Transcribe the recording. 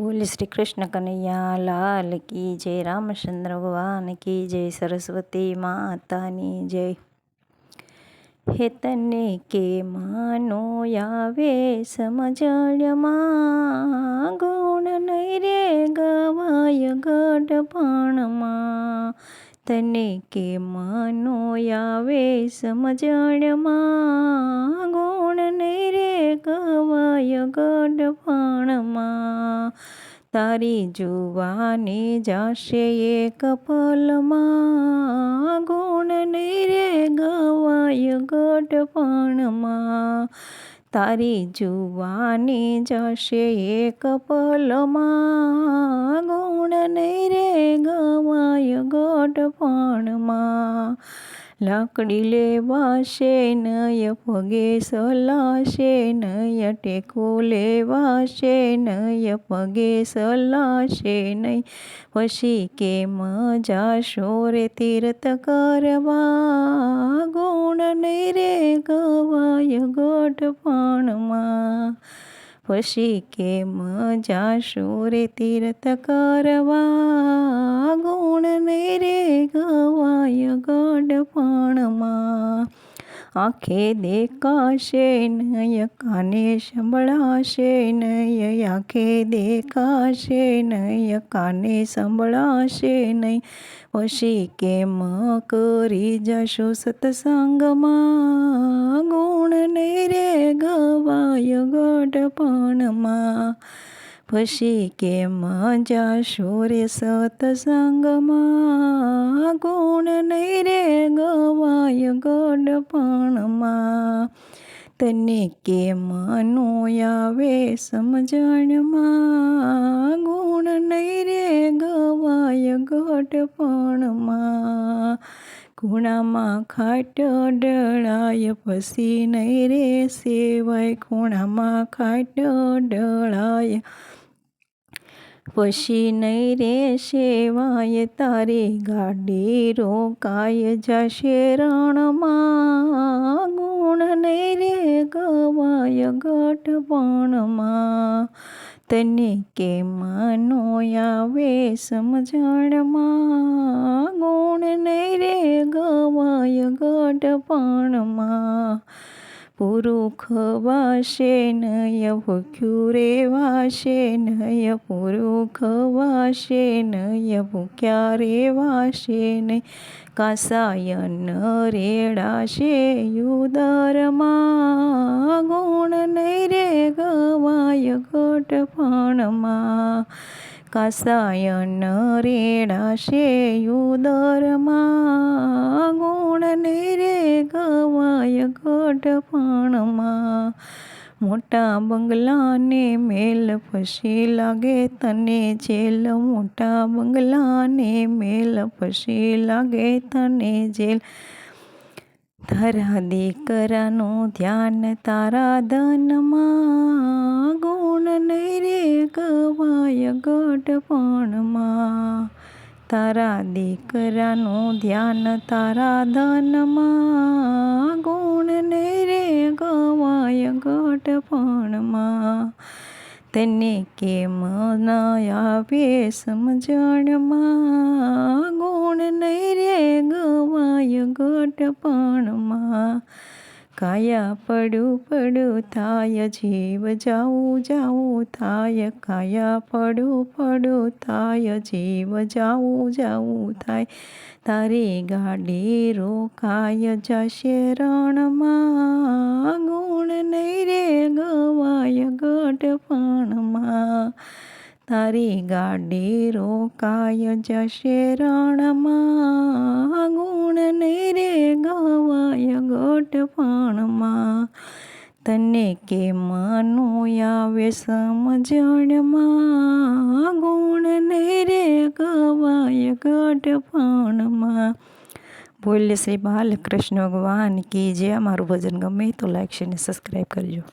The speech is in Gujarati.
બોલે શ્રી કૃષ્ણ કનૈયા, લાલ કી જય, રામચંદ્ર ભગવાન કી જય, સરસ્વતી માતાની જય. હે તને કે માનો આવે સમજણમાં ગુણ નહીં રે ગવાય ગઢપણમાં તને કે માનો આવે સમજણમાં ગુણ નહીં રે ગવાય ગઢપણમાં તારી જુવાની જાશે એક પલમાં ગુણ નહીં રે ગવાય ગઢપણમાં તારી જુવાની જશે એક પલમાં ગુણ નહીં રે ગવાય ગઢપણમાં લાકડી લેવાશે, નય પગે સલાશે, નય ટેકો લેવાશે, નય પગે સલાશે નહીં પછી કેમ જાશો રે તીર્થ કરવા? ગુણ નહીં રે ગવાય ગઢપણમાં પછી કેમ જાશો રે તીર્થ કરવા ગુણ ને રે ગવાય ગઢપણમાં આંખે દેખાશે, નય કાને સંભળાશે, નય આંખે દેખાશે, નય કાને સંભળાશે નહીં પછી કેમ કરી જશો સત્સંગમાં? ગુણ નહીં રે ગવાય ગઢપણમાં. પછી કેમ જાશો રે સતસંગમાં ગુણ નહીં રે ગવાય ગઢપણમાં તને કેમ નો આવે સમજણમાં? ગુણ નહીં રે ગવાય ગઢપણમાં ખૂણામાં ખાટ ડળાય પછી નહીં રે સેવાય ખૂણામાં ખાટ ડળાય. પછી નહીં રે સેવાય તારે ગાડી રોકાય જશે, રણમાં ગુણ નહીં રે ગવાય ગઢપણમાં તને કેમ નો આવે સમજણમાં? ગુણ નહીં રે ગવાય ગઢપણમાં પુરુખ વાશે નય ભૂખ્યું રેવાશે નય પુરુખ વાશે નય ભૂખ્યા રેવાશે નહીં કાસાયન રેડાશે યુદરમાં ગુણ નહીં રે ગવાય ગઢપણમાં કાસાયન રેડાશે યુદરમાં ગઢપણમાં મોટા બંગલાને મેલ પછી લાગે તને જેલ. મોટા બંગલાને મેલ પછી લાગે તને જેલ. તારા દીકરાનું ધ્યાન તારા ધનમાં, ગુણ નહીં રે ગવાય ગઢપણમાં તારા દીકરાનું ધ્યાન તારા ધનમાં ગુણ નહીં રે ગવાય ગઢપણમાં તને કેમ ન આવે સમજણમાં ગુણ નહીં રે ગવાય ગઢપણમાં કાયા પડું પડું થાય જીવ જાવું જાવું થાય કાયા પડું પડું થાય જીવ જાવું જાવું થાય તારી ગાડી રોકાય જશે રણમાં ગુણ નહીં રે ગવાય ગઢપણમાં તારી ગાડી રોકાય જશે રણમાં ગુણ નહીં રે ગવાય ગઢપણમાં તને કેમ નો આવે સમજણમાં ગુણ નહીં રે ગવાય ગઢપણમાં બોલે શ્રી બાલકૃષ્ણ ભગવાન કી જે અમારું ભજન ગમે તો લાઈક છે ને સબસ્ક્રાઈબ કરજો